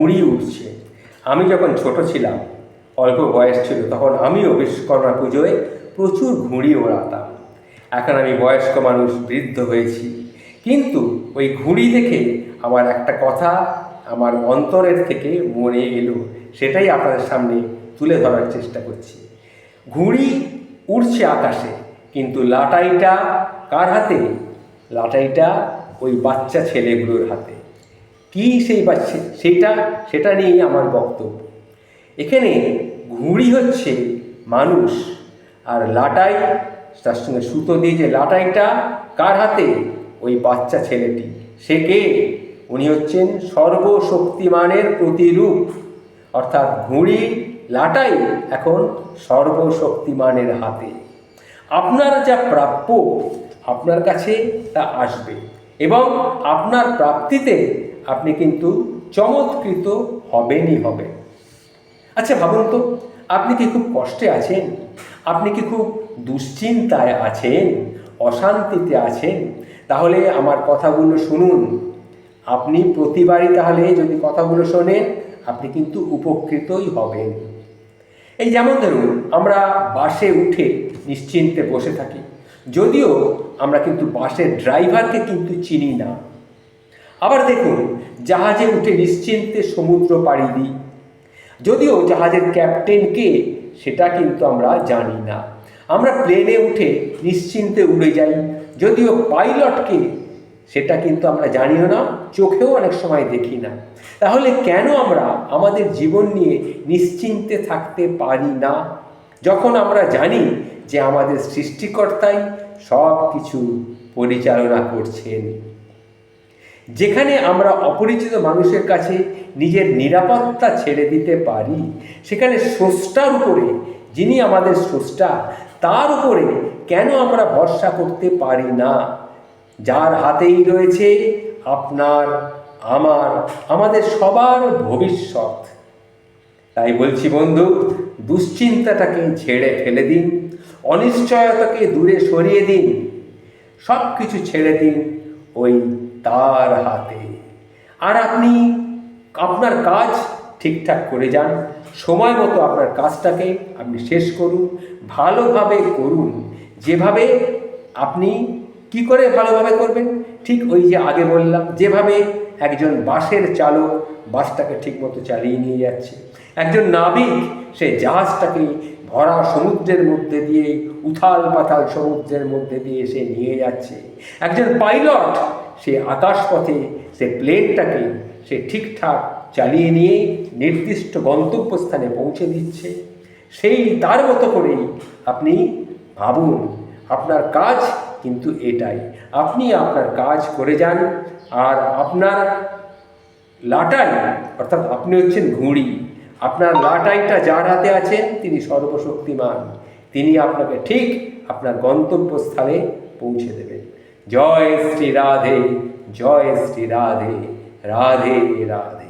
ঘুড়ি উঠছে। আমি যখন ছোট ছিলাম, অল্প বয়স ছিল, তখন আমিও বিশ্বকর্মা পুজোয় প্রচুর ঘুড়ি ওড়াতাম। এখন আমি বয়স্ক মানুষ, বৃদ্ধ হয়েছি। কিন্তু ওই ঘুড়ি দেখে আমার একটা কথা আমার অন্তরের থেকে মনে এলো, সেটাই আপনাদের সামনে তুলে ধরার চেষ্টা করছি। ঘুড়ি উড়ছে আকাশে, কিন্তু লাটাইটা কার হাতে? লাটাইটা ওই বাচ্চা ছেলেগুলোর হাতে। কি সেই বাচ্চা সেইটা সেটা নিয়েই আমার বক্তব্য। এখানে ঘুড়ি হচ্ছে মানুষ, আর লাটাই, তার সঙ্গে সুতো দিয়ে যে লাটাইটা, কার হাতে? ওই বাচ্চা ছেলেটি। সে কে? উনি হচ্ছেন সর্বশক্তিমানের প্রতিরূপ। অর্থাৎ ঘুড়ি, লাটাই এখন সর্বশক্তিমানের হাতে। আপনার যা প্রাপ্য আপনার কাছে তা আসবে এবং আপনার প্রাপ্তিতে আপনি কিন্তু চমৎকৃত হবেনই হবে। আচ্ছা ভাবুন তো, আপনি কি খুব কষ্টে আছেন? আপনি কি খুব দুশ্চিন্তায় আছেন? অশান্তিতে আছেন? তাহলে আমার কথাগুলো শুনুন। আপনি প্রতিবারই তাহলে যদি কথাগুলো শোনেন, আপনি কিন্তু উপকৃতই হবেন। এই যেমন ধরুন, আমরা বাসে উঠে নিশ্চিন্তে বসে থাকি। যদিও আমরা কিন্তু বাসের ড্রাইভারকে কিন্তু চিনি না। আবার দেখুন, জাহাজে উঠে নিশ্চিন্তে সমুদ্র পাড়ি দিই। যদিও জাহাজের ক্যাপ্টেনকে সেটা কিন্তু আমরা জানি না। আমরা প্লেনে উঠে নিশ্চিন্তে উড়ে যাই। যদিও পাইলটকে সেটা কিন্তু আমরা জানিও না, চোখেও অনেক সময় দেখি না। তাহলে কেন আমরা আমাদের জীবন নিয়ে নিশ্চিন্তে থাকতে পারি না? যখন আমরা জানি যে আমাদের সৃষ্টিকর্তাই সব কিছু পরিচালনা করছেন। যেখানে আমরা অপরিচিত মানুষের কাছে নিজের নিরাপত্তা ছেড়ে দিতে পারি, সেখানে স্রষ্টার উপরে, যিনি আমাদের স্রষ্টা, তার উপরে কেন আমরা ভরসা করতে পারি না? যার হাতেই রয়েছে আপনার, আমার, আমাদের সবার ভবিষ্যৎ। তাই বলছি বন্ধু, দুশ্চিন্তাটাকে ছেড়ে ফেলে দিন, অনিশ্চয়তাকে দূরে সরিয়ে দিন সব কিছু ছেড়ে দিন, ওই তার হাতে। আর আপনি আপনার কাজ ঠিকঠাক করে যান, সময় মতো আপনার কাজটাকে আপনি শেষ করুন, ভালোভাবে করুন। যেভাবে আপনি কি করে ভালোভাবে করবেন? ঠিক ওই যে আগে বললাম, যেভাবে একজন বাসের চালক বাসটাকে ঠিকমতো চালিয়ে নিয়ে যাচ্ছে। একজন নাবিক, সে জাহাজটাকে ভরা সমুদ্রের মধ্যে দিয়ে, উথাল পাতাল সমুদ্রের মধ্যে দিয়ে সে নিয়ে যাচ্ছে। একজন পাইলট, সে আকাশপথে, সে প্লেনটাকে সে ঠিকঠাক চালিয়ে নিয়ে নির্দিষ্ট গন্তব্যস্থানে পৌঁছে দিচ্ছে। সেই তার মতো করেই আপনি ভাবুন, আপনার কাজ কিন্তু এটাই। আপনি আপনার কাজ করে যান, আর আপনার লাটাই, অর্থাৎ আপনি হচ্ছেন ঘুড়ি। আপনার লাটাইটা যার হাতে আছেন তিনি সর্বশক্তিমান। তিনি আপনাকে ঠিক আপনার গন্তব্যস্থলে পৌঁছে দেবেন। জয় শ্রী রাধে, জয় শ্রী রাধে রাধে রাধে।